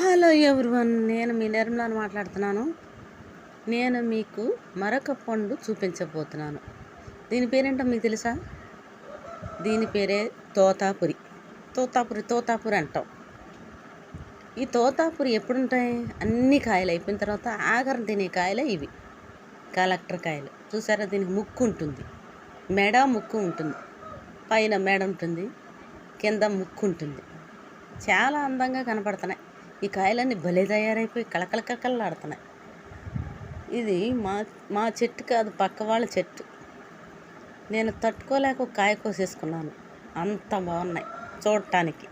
Hello everyone నేను మీ నిర్మలాను మాట్లాడుతున్నాను. నేను మీకు మరొక పండు చూపించబోతున్నాను. దీని పేరేంటో మీకు తెలుసా? దీని పేరే తోతాపురి. తోతాపురి తోతాపురి అంటాం. ఈ తోతాపురి ఎప్పుడుంటాయి? అన్ని కాయలు అయిపోయిన తర్వాత ఆఖరి తినే కాయలే ఇవి. కలెక్టర్ కాయలు. చూసారా? దీనికి ముక్కు ఉంటుంది. మెడ ముక్కు ఉంటుంది. పైన మెడ ఉంటుంది. కింద ముక్కు ఉంటుంది. చాలా అందంగా కనపడుతున్నాయి. ఈ కాయలన్నీ భలే తయారైపోయి కళకళ కళకళలాడుతున్నాయి ఇది మా మా చెట్టు కాదు పక్క వాళ్ళ చెట్టు. నేను తట్టుకోలేక ఒక కాయ కోసేసుకున్నాను. అంత బాగున్నాయి చూడటానికి.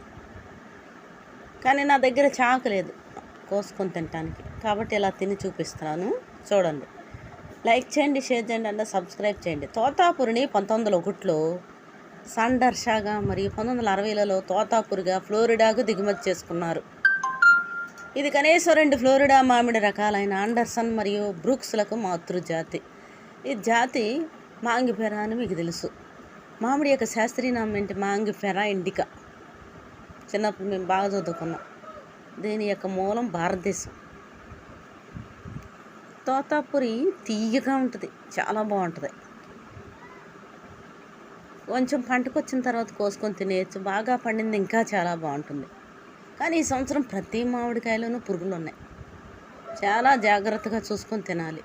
కానీ నా దగ్గర చాకు లేదు కోసుకొని తినటానికి. కాబట్టి ఇలా తిని చూపిస్తున్నాను. చూడండి. లైక్ చేయండి షేర్ చేయండి అంటే సబ్స్క్రైబ్ చేయండి. తోతాపురిని పంతొమ్మిది వందల ఒకటిలో సండర్షాగా మరియు పంతొమ్మిది వందల అరవైలలో తోతాపురిగా ఫ్లోరిడాకు దిగుమతి చేసుకున్నారు. ఇది కనీసం రెండు ఫ్లోరిడా మామిడి రకాలైన ఆండర్సన్ మరియు బ్రూక్స్లకు మాతృజాతి. ఈ జాతి మాంగిఫెరా అని మీకు తెలుసు. మామిడి యొక్క శాస్త్రీయనామం ఏంటి? Mangifera indica. చిన్నప్పుడు మేము బాగా చదువుకున్నాం. దీని యొక్క మూలం భారతదేశం. తోతాపురి తీయగా ఉంటుంది. చాలా బాగుంటుంది. కొంచెం పంటకు వచ్చిన తర్వాత కోసుకొని తినేయచ్చు. బాగా పండింది ఇంకా చాలా బాగుంటుంది. కానీ ఈ సంవత్సరం ప్రతి మామిడికాయలోనూ పురుగులు ఉన్నాయి. చాలా జాగ్రత్తగా చూసుకొని తినాలి.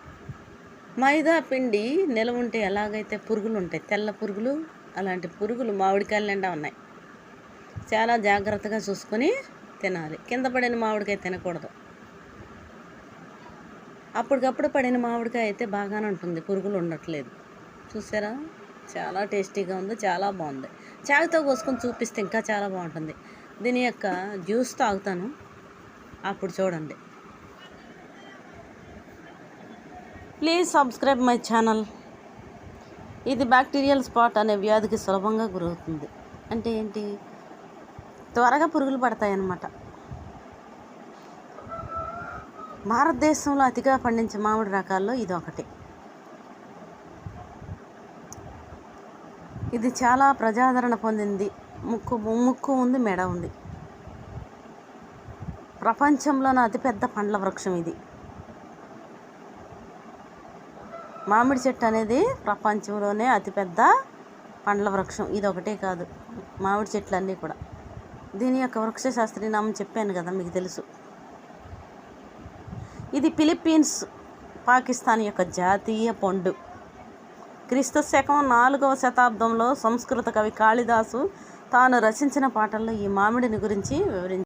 మైదా పిండి నిల ఉంటే ఎలాగైతే పురుగులు ఉంటాయి తెల్ల పురుగులు అలాంటి పురుగులు మామిడికాయల నిండా ఉన్నాయి. చాలా జాగ్రత్తగా చూసుకొని తినాలి. కింద పడిన మామిడికాయ తినకూడదు. అప్పటికప్పుడు పడిన మామిడికాయ అయితే బాగానే ఉంటుంది. పురుగులు ఉండట్లేదు. చూసారా? చాలా టేస్టీగా ఉంది చాలా బాగుంది. చాకుతో కోసుకొని చూపిస్తే ఇంకా చాలా బాగుంటుంది. దీని యొక్క జ్యూస్ తాగుతాను. అప్పుడు చూడండి. ప్లీజ్ సబ్స్క్రైబ్ మై ఛానల్ ఇది బ్యాక్టీరియల్ స్పాట్ అనే వ్యాధికి సులభంగా గురవుతుంది. అంటే ఏంటి? త్వరగా పురుగులు పడతాయి అన్నమాట భారతదేశంలో అతిగా పండించే మామిడి రకాల్లో ఇది ఒకటి. ఇది చాలా ప్రజాదరణ పొందింది. ముక్కు ముక్కు ఉంది మెడ ఉంది. ప్రపంచంలోనే అతిపెద్ద పండ్ల వృక్షం ఇది. మామిడి చెట్టు అనేది ప్రపంచంలోనే అతిపెద్ద పండ్ల వృక్షం. ఇది ఒకటే కాదు మామిడి చెట్లన్నీ కూడా. దీని యొక్క వృక్ష శాస్త్రీయ నామం చెప్పాను కదా మీకు తెలుసు. ఇది ఫిలిప్పీన్స్ పాకిస్తాన్ యొక్క జాతీయ పండు. క్రీస్తు శకం నాలుగవ శతాబ్దంలో సంస్కృత కవి కాళిదాసు తాను రచించిన పాటల్లో ఈ మామిడిని గురించి వివరించారు